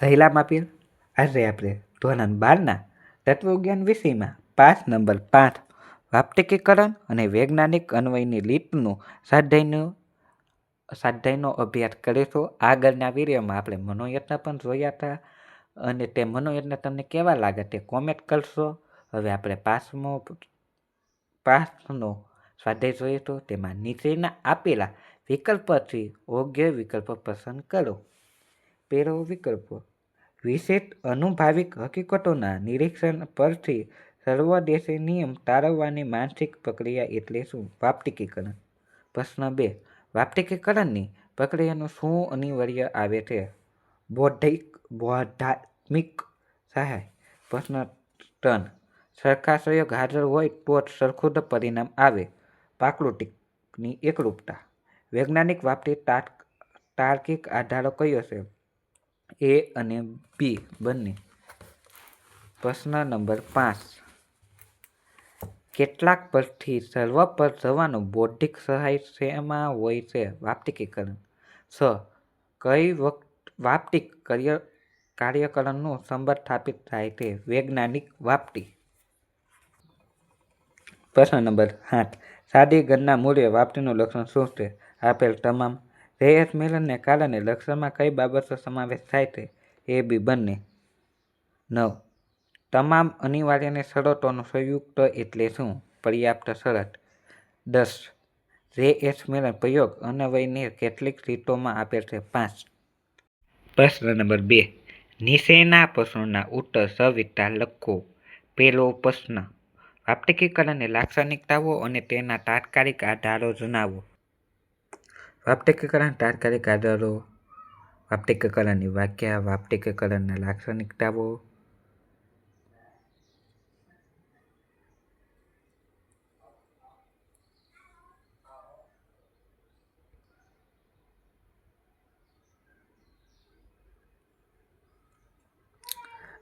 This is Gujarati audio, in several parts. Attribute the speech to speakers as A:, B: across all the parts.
A: સહેલા માપીલ આજે આપણે ધોરણ બારના તત્વજ્ઞાન વિષયમાં પાઠ નંબર પાંચ, વાપ્તિકીકરણ અને વૈજ્ઞાનિક અન્વયની લીટનું સ્વાધ્યાયનું, સ્વાધ્યાયનો અભ્યાસ કરીશું આગળના વિડીયોમાં આપણે મનોયત્ન પણ જોયા હતા અને તે મનોયત્ન તમને કેવા લાગે તે કોમેન્ટ કરશો. હવે આપણે પાસમો પાસનો સ્વાધ્યાય જોઈશું તેમાં નીચેના આપેલા વિકલ્પથી યોગ્ય વિકલ્પ પસંદ કરો. પહેલો વિકલ્પ વિશેષ અનુભાવિક હકીકતોના નિરીક્ષણ પરથી સર્વદેશી નિયમ તારવવાની માનસિક પ્રક્રિયા એટલે શું? વાપ્તિકીકરણ. પ્રશ્ન બે. વાપ્તિકીકરણની પ્રક્રિયાનું શું અનિવાર્ય આવે છે? બૌદ્ધિક, બૌદ્ધાત્મિક સહાય. પ્રશ્ન ત્રણ. સરખા સહયોગ હાજર હોય તો જ સરખું પરિણામ આવે. પ્રાકૃતિકની એકરૂપતા. વૈજ્ઞાનિક વાપ્તિ તાર્કિક આધારો કયો છે? એ અને બી બંને. પ્રશ્ન નંબર પાંચ. કેટલાક પરથી સર્વ પર જવાનો બૌદ્ધિક સહાય શેમાં હોય છે? વાપ્તિકીકરણ. છ. કઈ વાપ્તિક કાર્યકરણનો સંબંધ સ્થાપિત થાય છે વૈજ્ઞાનિક વાપ્તિ. પ્રશ્ન નંબર સાત સાદી ગણના મૂલ્ય વાપ્તિનું લક્ષણ શું છે? આપેલ તમામ રેયસ મિલનને કારણે લક્ષણમાં કઈ બાબતો સમાવેશ થાય છે એ બી બંને. નવ. તમામ અનિવાર્યની શરતોનું સંયુક્ત એટલે શું? પર્યાપ્ત શરત. દસ. રે એસ મિલન પ્રયોગ અન્વયની કેટલીક રીતોમાં આપેલ છે? પાંચ. પ્રશ્ન નંબર બે. નીચેના પ્રશ્નોના ઉત્તર સવિતા લખો. પહેલો પ્રશ્ન. વાપ્તિકીકરણની લાક્ષણિકતાઓ અને તેના તાત્કાલિક આધારો જણાવો. વાપ્તિકીકરણ તાત્કાલિક આધારો વાપ્તિકીકરણની વ્યાખ્યા વાપ્તિકીકરણના લાક્ષણિકતાઓ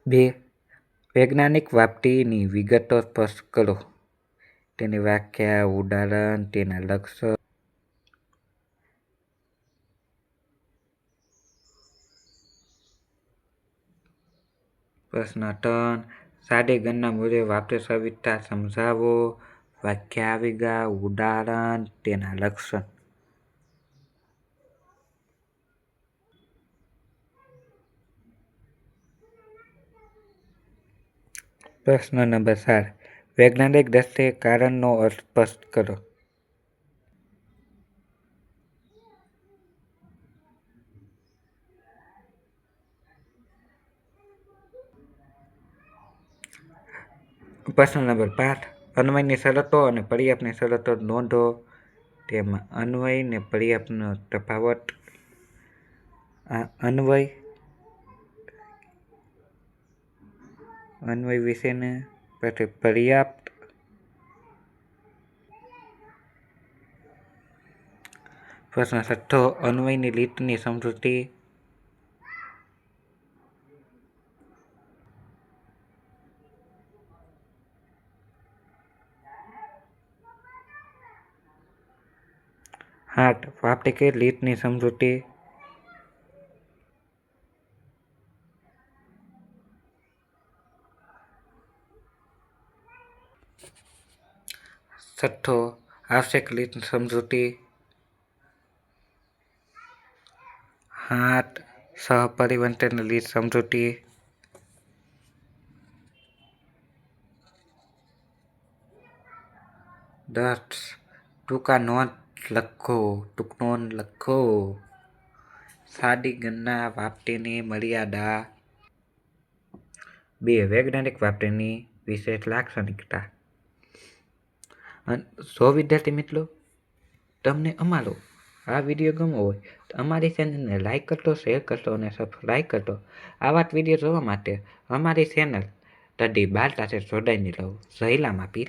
A: બે, વૈજ્ઞાનિક વાપટીની વિગતો સ્પષ્ટ કરો. તેની વ્યાખ્યા, ઉદાહરણ, તેના લક્ષણ પ્રશ્ન ત્રણ. ગણના મૂલ્ય વાક્ય સવિતા સમજાવો. વ્યાખ્યા વિગા ઉદાહરણ, તેના લક્ષણ. પ્રશ્ન નંબર ચાર. વૈજ્ઞાનિક દ્રષ્ટિએ કારણનો અર્થ સ્પષ્ટ કરો. પ્રશ્ન નંબર પાંચ. અન્વયની શરતો અને પર્યાપ્તની શરતો નોંધો. તેમાં અન્વય ને પર્યાપ્તનો તફાવત. આ અન્વય અન્વય વિશેને પછી પર્યાપ્ત પ્રશ્ન છઠ્ઠો, અન્વયની રીતની સમજૂતી. આઠ. વાપ્તિકી લીટની સમજૂતી. છઠ્ઠો. આવશ્યક લીટ સમજૂતી. આઠ. સહપરિવર્તન લીટ સમજૂતી. દસ. ટૂંકા નોંધ લખો ટૂંકનોન લખો. સાદી ગણના વાપટીની મર્યાદા. બે વૈજ્ઞાનિક વાપટીની વિશેષ લાક્ષણિકતા. સો વિદ્યાર્થી મિત્રો, તમને અમારો આ વીડિયો ગમ્યો હોય તો અમારી ચેનલને લાઈક કરતો શેર કરતો અને સબસ્ક્રાઈબ કરતો આવા જ વીડિયો જોવા માટે અમારી ચેનલ તડી બાર સાથે જોડાઈને રહો. સહેલામાં માપી